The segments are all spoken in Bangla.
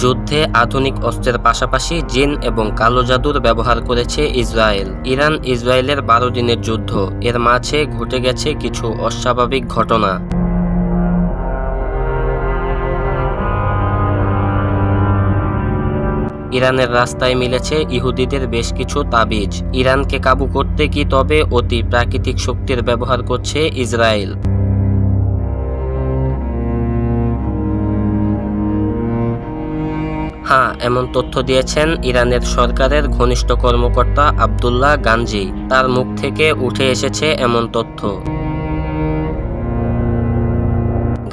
যুদ্ধে আধুনিক অস্ত্রের পাশাপাশি জিন এবং কালো জাদুর ব্যবহার করেছে ইসরায়েল। ইরান ইসরায়েলের বারো দিনের যুদ্ধ। এর মাঝে ঘটে গেছে কিছু অস্বাভাবিক ঘটনা। ইরানের রাস্তায় মিলেছে ইহুদিদের বেশ কিছু তাবিজ। ইরানকে কাবু করতে কি তবে অতি প্রাকৃতিক শক্তির ব্যবহার করছে ইসরায়েল। হ্যাঁ এমন তথ্য দিয়েছেন ইরানের সরকারের ঘনিষ্ঠ কর্মকর্তা আবদুল্লাহ গানজি তার মুখ থেকে উঠে এসেছে এমন তথ্য।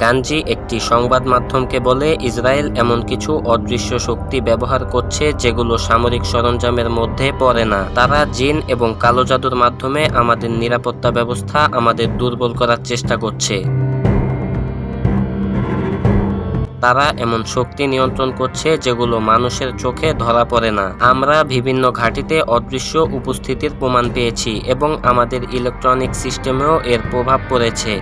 গানজি একটি সংবাদ মাধ্যমকে বলে, ইসরায়েল এমন কিছু অদৃশ্য শক্তি ব্যবহার করছে যেগুলো সামরিক সরঞ্জামের মধ্যে পড়ে না। তারা জিন এবং কালো জাদুর মাধ্যমে আমাদের নিরাপত্তা ব্যবস্থা আমাদের দুর্বল করার চেষ্টা করছে। তারা এমন শক্তি নিয়ন্ত্রণ করছে যেগুলো মানুষের চোখে ধরা পড়ে না। আমরা বিভিন্ন ঘাঁটিতে অদৃশ্য উপস্থিতির প্রমাণ পেয়েছি এবং আমাদের ইলেকট্রনিক সিস্টেমেও এর প্রভাব পড়েছে।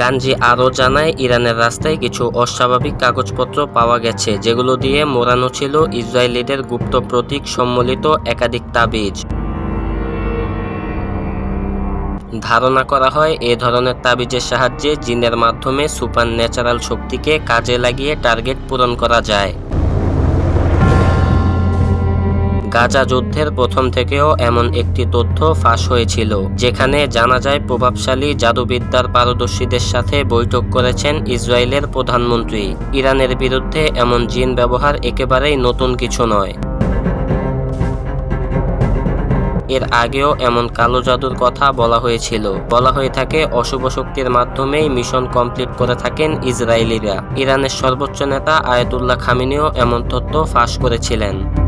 গাঞ্জি আরও জানায়, ইরানের রাস্তায় কিছু অস্বাভাবিক কাগজপত্র পাওয়া গেছে, যেগুলো দিয়ে মোড়ানো ছিল ইসরায়েলিদের গুপ্ত প্রতীক সম্বলিত একাধিক তাবিজ। ধারণা করা হয় এ ধরনের তাবিজের সাহায্যে জিনের মাধ্যমে সুপার ন্যাচারাল শক্তিকে কাজে লাগিয়ে টার্গেট পূরণ করা যায়। গাজা যুদ্ধের প্রথম থেকেও এমন একটি তথ্য ফাঁস হয়েছিল, যেখানে জানা যায় প্রভাবশালী জাদুবিদ্যার পারদর্শীদের সাথে বৈঠক করেছেন ইসরায়েলের প্রধানমন্ত্রী। ইরানের বিরুদ্ধে এমন জিন ব্যবহার একেবারেই নতুন কিছু নয়। এর আগেও এমন কালো জাদুর কথা বলা হয়েছিল। বলা হয়ে থাকে, অশুভ শক্তির মাধ্যমেই মিশন কমপ্লিট করে থাকেন ইসরায়েলিরা। ইরানের সর্বোচ্চ নেতা আয়াতুল্লাহ খামিনিও এমন তথ্য ফাঁস করেছিলেন।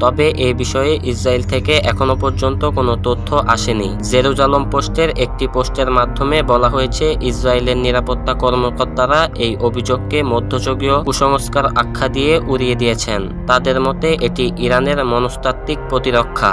তবে এ বিষয়ে ইসরায়েল থেকে এখনও পর্যন্ত কোনো তথ্য আসেনি। জেরুজালম পোস্টের একটি পোস্টের মাধ্যমে বলা হয়েছে, ইসরায়েলের নিরাপত্তা কর্মকর্তারা এই অভিযোগকে মধ্যযুগীয় কুসংস্কার আখ্যা দিয়ে উড়িয়ে দিয়েছেন। তাদের মতে, এটি ইরানের মনস্তাত্ত্বিক প্রতিরক্ষা।